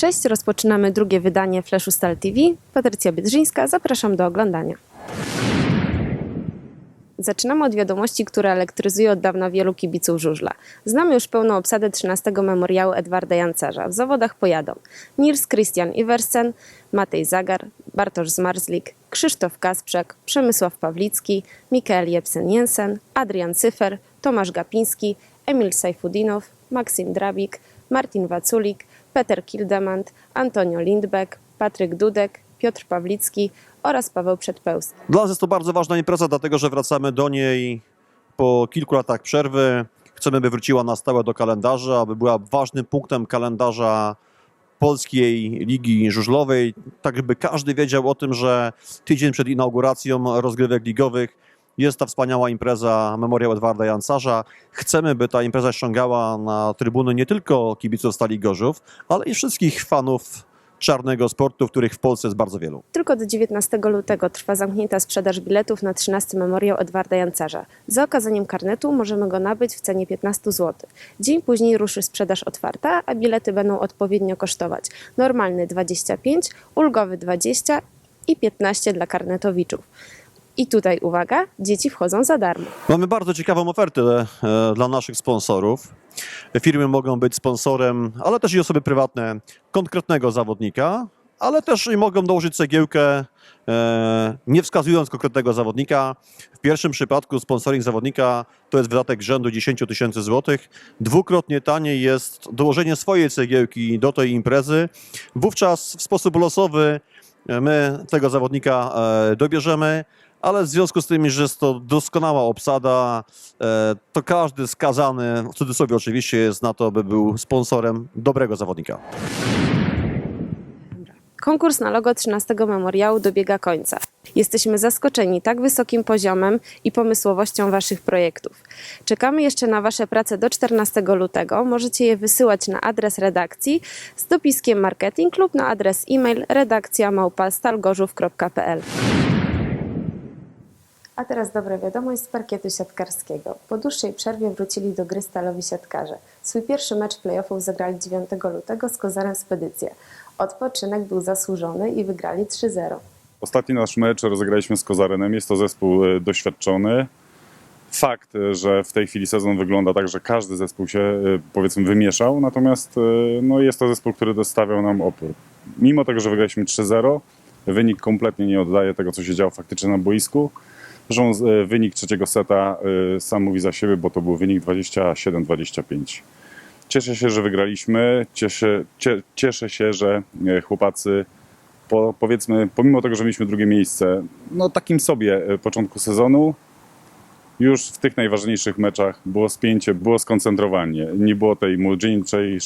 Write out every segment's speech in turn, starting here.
Cześć, rozpoczynamy drugie wydanie Flashu Stal TV. Patrycja Biedrzyńska, zapraszam do oglądania. Zaczynamy od wiadomości, która elektryzuje od dawna wielu kibiców żużla. Znamy już pełną obsadę 13 memoriału Edwarda Jancarza. W zawodach pojadą Nils Christian Iversen, Matej Zagar, Bartosz Zmarzlik, Krzysztof Kasprzak, Przemysław Pawlicki, Mikael Jepsen-Jensen, Adrian Cyfer, Tomasz Gapiński, Emil Sajfudinow, Maksim Drabik, Martin Waculik, Peter Kildemand, Antonio Lindbeck, Patryk Dudek, Piotr Pawlicki oraz Paweł Przedpełski. Dla nas jest to bardzo ważna impreza, dlatego że wracamy do niej po kilku latach przerwy. Chcemy, by wróciła na stałe do kalendarza, aby była ważnym punktem kalendarza polskiej ligi żużlowej, tak by każdy wiedział o tym, że tydzień przed inauguracją rozgrywek ligowych jest ta wspaniała impreza Memoriał Edwarda Jancarza. Chcemy, by ta impreza ściągała na trybuny nie tylko kibiców Stali Gorzów, ale i wszystkich fanów czarnego sportu, których w Polsce jest bardzo wielu. Tylko do 19 lutego trwa zamknięta sprzedaż biletów na 13 memoriał Edwarda Jancarza. Za okazaniem karnetu możemy go nabyć w cenie 15 zł. Dzień później ruszy sprzedaż otwarta, a bilety będą odpowiednio kosztować. Normalny 25, ulgowy 20 i 15 dla karnetowiczów. I tutaj uwaga, dzieci wchodzą za darmo. Mamy bardzo ciekawą ofertę e, dla naszych sponsorów. Firmy mogą być sponsorem, ale też i osoby prywatne konkretnego zawodnika, ale też i mogą dołożyć cegiełkę, e, nie wskazując konkretnego zawodnika. W pierwszym przypadku sponsoring zawodnika to jest wydatek rzędu 10 tysięcy złotych. Dwukrotnie taniej jest dołożenie swojej cegiełki do tej imprezy. Wówczas w sposób losowy e, my tego zawodnika e, dobierzemy, ale w związku z tym, że jest to doskonała obsada, e, to każdy skazany, w cudzysłowie oczywiście, jest na to, by był sponsorem dobrego zawodnika. Konkurs na logo 13 memoriału dobiega końca. Jesteśmy zaskoczeni tak wysokim poziomem i pomysłowością Waszych projektów. Czekamy jeszcze na Wasze prace do 14 lutego. Możecie je wysyłać na adres redakcji z dopiskiem marketing lub na adres e-mail redakcja małpa.stalgorzów.pl A teraz dobra wiadomość z parkietu siatkarskiego. Po dłuższej przerwie wrócili do gry stalowi siatkarze. Swój pierwszy mecz playoffów zagrali 9 lutego z Kozarem Spedycję. Odpoczynek był zasłużony i wygrali 3-0. Ostatni nasz mecz rozegraliśmy z Kozarenem. Jest to zespół e, doświadczony. Fakt, e, że w tej chwili sezon wygląda tak, że każdy zespół się e, powiedzmy wymieszał, natomiast no, jest to zespół, który dostawiał nam opór. Mimo tego, że wygraliśmy 3-0, wynik kompletnie nie oddaje tego, co się działo faktycznie na boisku. Zresztą e, wynik trzeciego seta e, sam mówi za siebie, bo to był wynik 27-25. Cieszę się, że wygraliśmy. Cieszę, cie, cieszę się, że e, chłopacy po, powiedzmy, pomimo tego, że mieliśmy drugie miejsce, no takim sobie początku sezonu, już w tych najważniejszych meczach było spięcie, było skoncentrowanie, nie było tej młodzieńczej,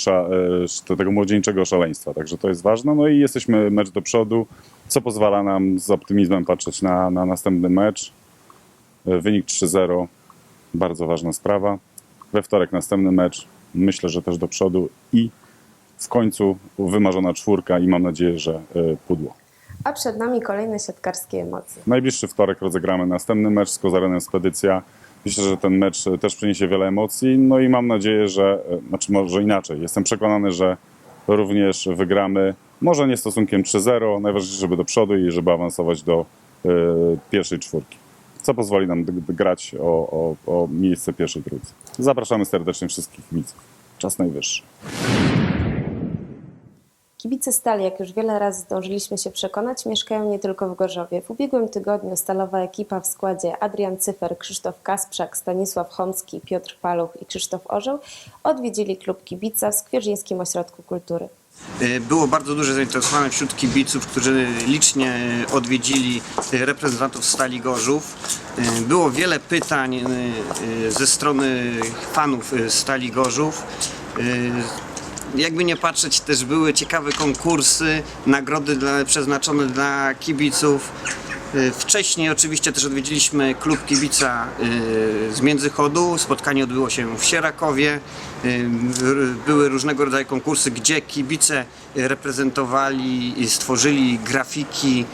tego młodzieńczego szaleństwa, także to jest ważne. No i jesteśmy mecz do przodu, co pozwala nam z optymizmem patrzeć na, na następny mecz. Wynik 3-0, bardzo ważna sprawa. We wtorek następny mecz, myślę, że też do przodu i w końcu wymarzona czwórka i mam nadzieję, że e, pudło. A przed nami kolejne siatkarskie emocje. Najbliższy wtorek rozegramy następny mecz z Kozarenem Spedycja. Myślę, że ten mecz e, też przyniesie wiele emocji. No i mam nadzieję, że, e, znaczy może inaczej, jestem przekonany, że również wygramy. Może nie stosunkiem 3-0, najważniejsze, żeby do przodu i żeby awansować do e, pierwszej czwórki. Co pozwoli nam grać o, o, o miejsce pierwszej trójcy. Zapraszamy serdecznie wszystkich widzów. Czas najwyższy. Kibice Stali, jak już wiele razy zdążyliśmy się przekonać, mieszkają nie tylko w Gorzowie. W ubiegłym tygodniu stalowa ekipa w składzie Adrian Cyfer, Krzysztof Kasprzak, Stanisław Chomski, Piotr Paluch i Krzysztof Orzeł odwiedzili klub kibica w Skwierzyńskim Ośrodku Kultury. Y, Było bardzo duże zainteresowanie wśród kibiców, którzy licznie odwiedzili y, reprezentantów Stali Gorzów. Y, Było wiele pytań ze strony fanów Stali Gorzów. Jakby nie patrzeć, też były ciekawe konkursy, nagrody dla, przeznaczone dla kibiców. Y, Wcześniej oczywiście też odwiedziliśmy klub kibica y, z Międzychodu. Spotkanie odbyło się w Sierakowie. Y, Były różnego rodzaju konkursy, gdzie kibice reprezentowali stworzyli grafiki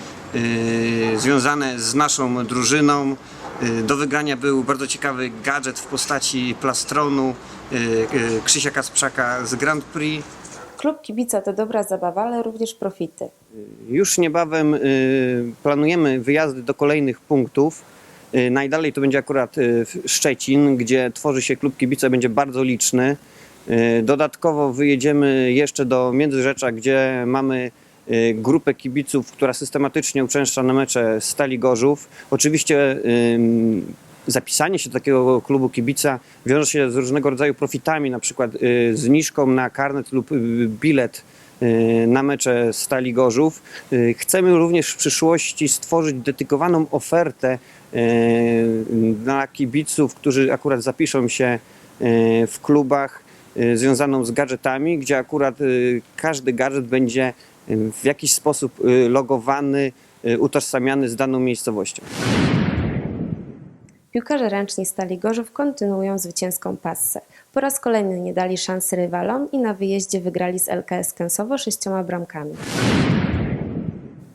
związane z naszą drużyną. Do wygrania był bardzo ciekawy gadżet w postaci plastronu Krzysia Kasprzaka z Grand Prix. Klub kibica to dobra zabawa, ale również profity. Już niebawem y, planujemy wyjazdy do kolejnych punktów. Y, Najdalej to będzie akurat y, Szczecin, gdzie tworzy się klub kibica, będzie bardzo liczny. Dodatkowo wyjedziemy jeszcze do Międzyrzecza, gdzie mamy grupę kibiców, która systematycznie uczęszcza na mecze Stali Gorzów. Oczywiście zapisanie się do takiego klubu kibica wiąże się z różnego rodzaju profitami, na przykład zniżką na karnet lub bilet na mecze Stali Gorzów. Y, Chcemy również w przyszłości stworzyć dedykowaną ofertę y, dla kibiców, którzy akurat zapiszą się y, w klubach y, związaną z gadżetami, gdzie akurat y, każdy gadżet będzie y, w jakiś sposób y, logowany, y, utożsamiany z daną miejscowością. Piłkarze ręczni Stali Gorzów kontynuują zwycięską passę. Po raz kolejny nie dali szansy rywalom i na wyjeździe wygrali z LKS Kęsowo sześcioma bramkami.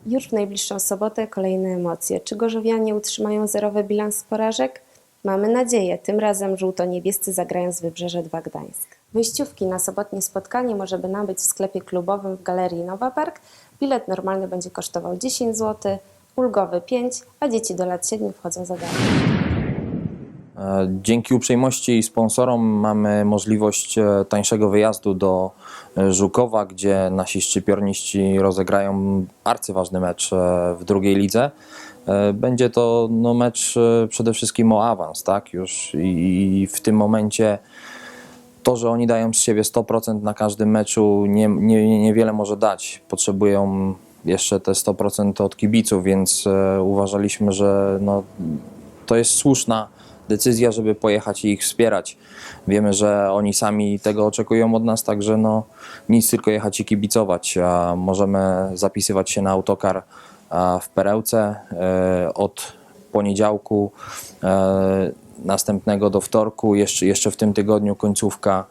Już w najbliższą sobotę kolejne emocje. Czy Gorzowianie utrzymają zerowy bilans porażek? Mamy nadzieję. Tym razem żółto-niebiescy zagrają z Wybrzeże 2 Gdańsk. Wyjściówki na sobotnie spotkanie możemy nabyć w sklepie klubowym w Galerii Nowa Park. Bilet normalny będzie kosztował 10 zł, ulgowy 5, a dzieci do lat 7 wchodzą za darmo. E, Dzięki uprzejmości sponsorom mamy możliwość e, tańszego wyjazdu do e, Żukowa, gdzie nasi szczypiorniści rozegrają arcyważny mecz w drugiej lidze. Będzie to no, mecz przede wszystkim o awans, tak? Już i w tym momencie to, że oni dają z siebie 100% na każdym meczu, nie, nie, niewiele może dać. Potrzebują jeszcze te 100% od kibiców, więc uważaliśmy, że no, to jest słuszna decyzja, żeby pojechać i ich wspierać. Wiemy, że oni sami tego oczekują od nas, także no, nic tylko jechać i kibicować. A możemy zapisywać się na autokar w Perełce e, od poniedziałku e, następnego do wtorku, jeszcze, jeszcze w tym tygodniu końcówka.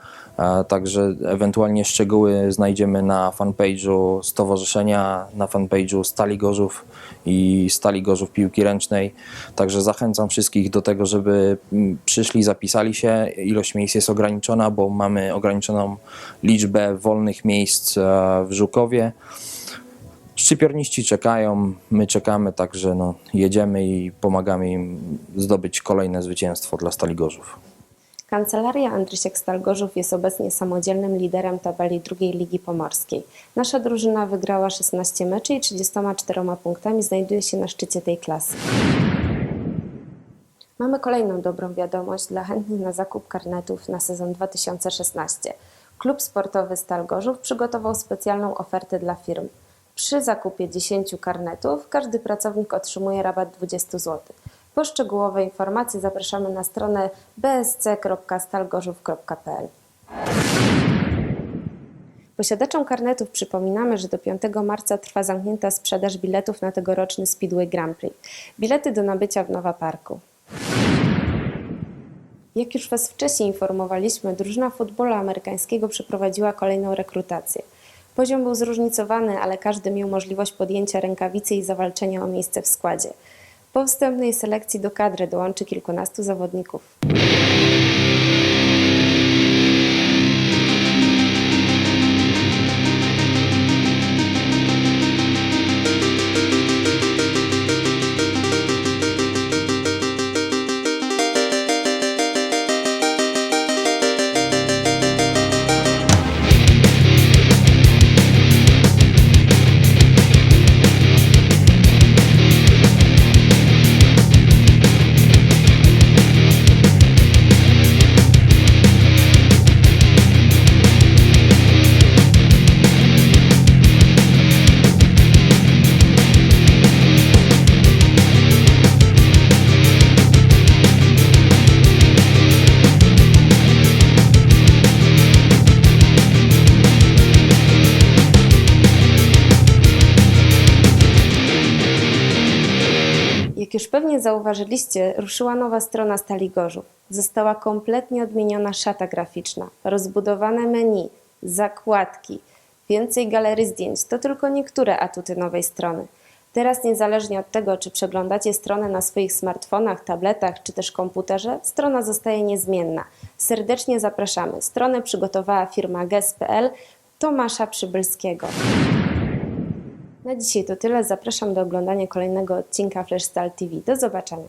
Także ewentualnie szczegóły znajdziemy na fanpage'u Stowarzyszenia, na fanpage'u Stali Gorzów i Stali Gorzów Piłki Ręcznej. Także zachęcam wszystkich do tego, żeby mm, przyszli, zapisali się. Ilość miejsc jest ograniczona, bo mamy ograniczoną liczbę wolnych miejsc e, w Żukowie. Szczypiorniści czekają, my czekamy, także no, jedziemy i pomagamy im zdobyć kolejne zwycięstwo dla Stali Gorzów. Kancelaria Andrysiek Stal Gorzów jest obecnie samodzielnym liderem tabeli drugiej Ligi Pomorskiej. Nasza drużyna wygrała 16 meczy i 34 punktami znajduje się na szczycie tej klasy. Mamy kolejną dobrą wiadomość dla chętnych na zakup karnetów na sezon 2016. Klub sportowy Stal Gorzów przygotował specjalną ofertę dla firm. Przy zakupie 10 karnetów każdy pracownik otrzymuje rabat 20 zł. Po szczegółowe informacje zapraszamy na stronę bsc.stalgorzów.pl. Posiadaczom karnetów przypominamy, że do 5 marca trwa zamknięta sprzedaż biletów na tegoroczny Speedway Grand Prix. Bilety do nabycia w Nowa Parku. Jak już Was wcześniej informowaliśmy, drużyna futbolu amerykańskiego przeprowadziła kolejną rekrutację. Poziom był zróżnicowany, ale każdy miał możliwość podjęcia rękawicy i zawalczenia o miejsce w składzie. Po wstępnej selekcji do kadry dołączy kilkunastu zawodników. Zauważyliście, ruszyła nowa strona Stali Gorzów. Została kompletnie odmieniona szata graficzna, rozbudowane menu, zakładki, więcej galerii zdjęć. To tylko niektóre atuty nowej strony. Teraz niezależnie od tego, czy przeglądacie stronę na swoich smartfonach, tabletach czy też komputerze, strona zostaje niezmienna. Serdecznie zapraszamy. Stronę przygotowała firma GES.pl. Tomasza Przybylskiego. Na dzisiaj to tyle. Zapraszam do oglądania kolejnego odcinka Flash Style TV. Do zobaczenia.